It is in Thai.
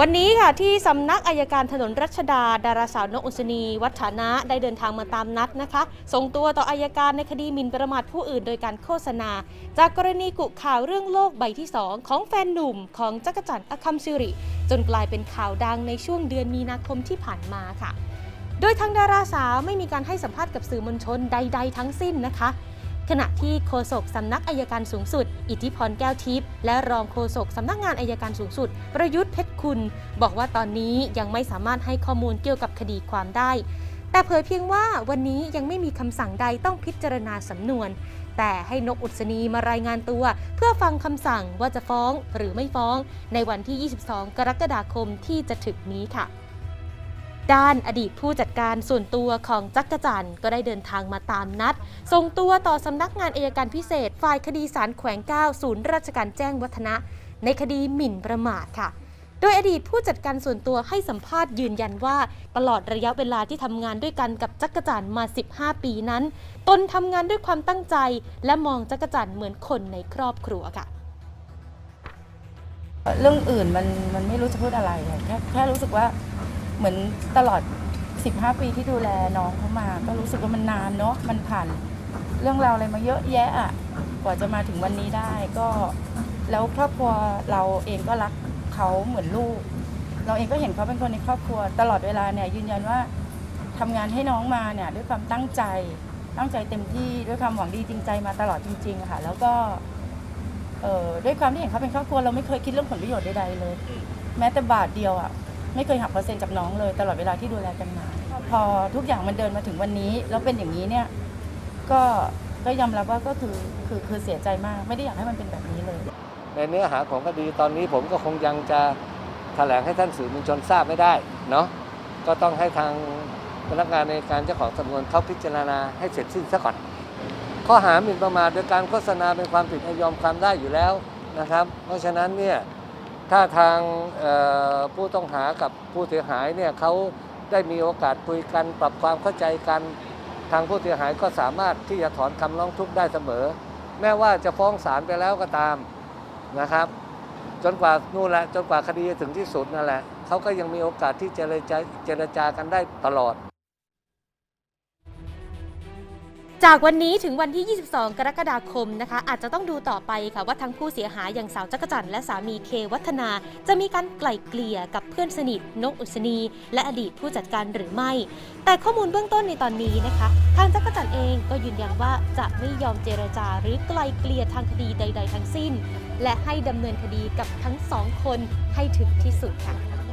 วันนี้ค่ะที่สำนักอายการถนนรัชดา ดาราสาวนกอุศนี วัฒนะได้เดินทางมาตามนัดนะคะ ส่งตัวต่ออายการในคดีหมิ่นประมาทผู้อื่นโดยการโฆษณา จากกรณีกุข่าวเรื่องโลกใบที่ 2 ของแฟนหนุ่มของจักรจันทร์อคัมซิริ จนกลายเป็นข่าวดังในช่วงเดือนมีนาคมที่ผ่านมาค่ะ โดยทางดาราสาวไม่มีการให้สัมภาษณ์กับสื่อมวลชนใด ๆ ทั้งสิ้นนะคะ ขณะที่โฆษกสำนักอายการสูงสุด อิทธิพรแก้วทิพย์และรองโฆษกสำนักงานอายการสูงสุด ประยุทธ์เพชรคุณ บอกว่าตอนนี้ยังไม่สามารถให้ข้อมูลเกี่ยวกับคดีความได้ แต่เผยเพียงว่าวันนี้ยังไม่มีคำสั่งใดต้องพิจารณาสำนวน แต่ให้นกอุศนีมารายงานตัว เพื่อฟังคำสั่งว่าจะฟ้องหรือไม่ฟ้อง ในวันที่ 22 กรกฎาคมที่จะถึงนี้ค่ะ ด้านอดีตผู้จัดการส่วนตัวของจักรจันทร์ก็ได้เดินทางมาตามนัด ส่งตัวต่อสำนักงานอายการพิเศษ ฝ่ายคดีสารแขวง 9 ศูนย์ราชการแจ้งวัฒนะ ในคดีหมิ่นประมาทค่ะ โดยอดีตผู้จัดการส่วนตัวให้สัมภาษณ์ยืนยันว่า ตลอดระยะเวลาที่ทำงานด้วยกันกับจักรจันทร์มา 15 ปีนั้น ตนทำงานด้วยความตั้งใจ และมองจักรจันทร์เหมือนคนในครอบครัวค่ะเรื่องอื่นมันมันไม่รู้จะพูดอะไรแค่แค่รู้สึกว่า เหมือนตลอด 15 ปีที่ดูแลน้องเขามา ก็รู้สึกว่ามันนานเนาะมันผ่านเรื่องราวอะไรมาเยอะแยะอะกว่าจะมาถึงวันนี้ได้ก็แล้วครอบครัวเราเองก็รักเขาเหมือนลูก เราเองก็เห็นเขาเป็นคนในครอบครัว ตลอดเวลาเนี่ยยืนยันว่าทำงานให้น้องมาเนี่ยด้วยความตั้งใจตั้งใจเต็มที่ด้วยความหวังดีจริงใจมาตลอดจริงๆค่ะ แล้วก็เอ่อด้วยความที่เห็นเขาเป็นครอบครัวเราไม่เคยคิดเรื่องผลประโยชน์ใดๆเลย แม้แต่บาทเดียวอะ ไม่เคยหักเปอร์เซ็นต์จากน้องเลยตลอดเวลาที่ดูแลกันมา พอทุกอย่างมันเดินมาถึงวันนี้ แล้วเป็นอย่างนี้เนี่ยก็ก็ยอมรับว่าก็คือคือคือเสียใจมาก ไม่ได้อยากให้มันเป็นแบบนี้เลย ในเนื้อหาของคดีตอนนี้ผมก็คงยังจะแถลงให้ท่านสื่อมวลชนทราบไม่ได้เนาะก็ต้องให้ทางพนักงานในการเจ้าของสำนวนเขาพิจารณาให้เสร็จสิ้นซะก่อนข้อหาหมิ่นประมาทโดยการโฆษณาเป็นความผิดยอมความได้อยู่แล้วนะครับ เพราะฉะนั้นเนี่ย ถ้าทางผู้ต้องหากับผู้เสียหายเนี่ยเขาได้มีโอกาสคุยกันปรับความเข้าใจกัน ทางผู้เสียหายก็สามารถที่จะถอนคำร้องทุกข์ได้เสมอ แม้ว่าจะฟ้องศาลไปแล้วก็ตามนะครับ จนกว่านู่นแหละจนกว่าคดีจะถึงที่สุดนั่นแหละเขาก็ยังมีโอกาสที่เจรจาเจรจากันได้ตลอด จากวันนี้ถึงวันที่ 22 กรกฎาคมนะคะ อาจจะต้องดูต่อไปค่ะว่าทั้งผู้เสียหายอย่างสาวจักรจันและสามีเควัฒนา จะมีการไกล่เกลี่ยกับเพื่อนสนิทนกอุศนี และอดีตผู้จัดการหรือไม่ แต่ข้อมูลเบื้องต้นในตอนนี้นะคะ ทางจักรจันเองก็ยืนยันว่าจะไม่ยอมเจรจาหรือไกล่เกลี่ยทางคดีใด ๆ ทั้งสิ้น และให้ดำเนินคดีกับทั้งสองคนให้ถึงที่สุดค่ะ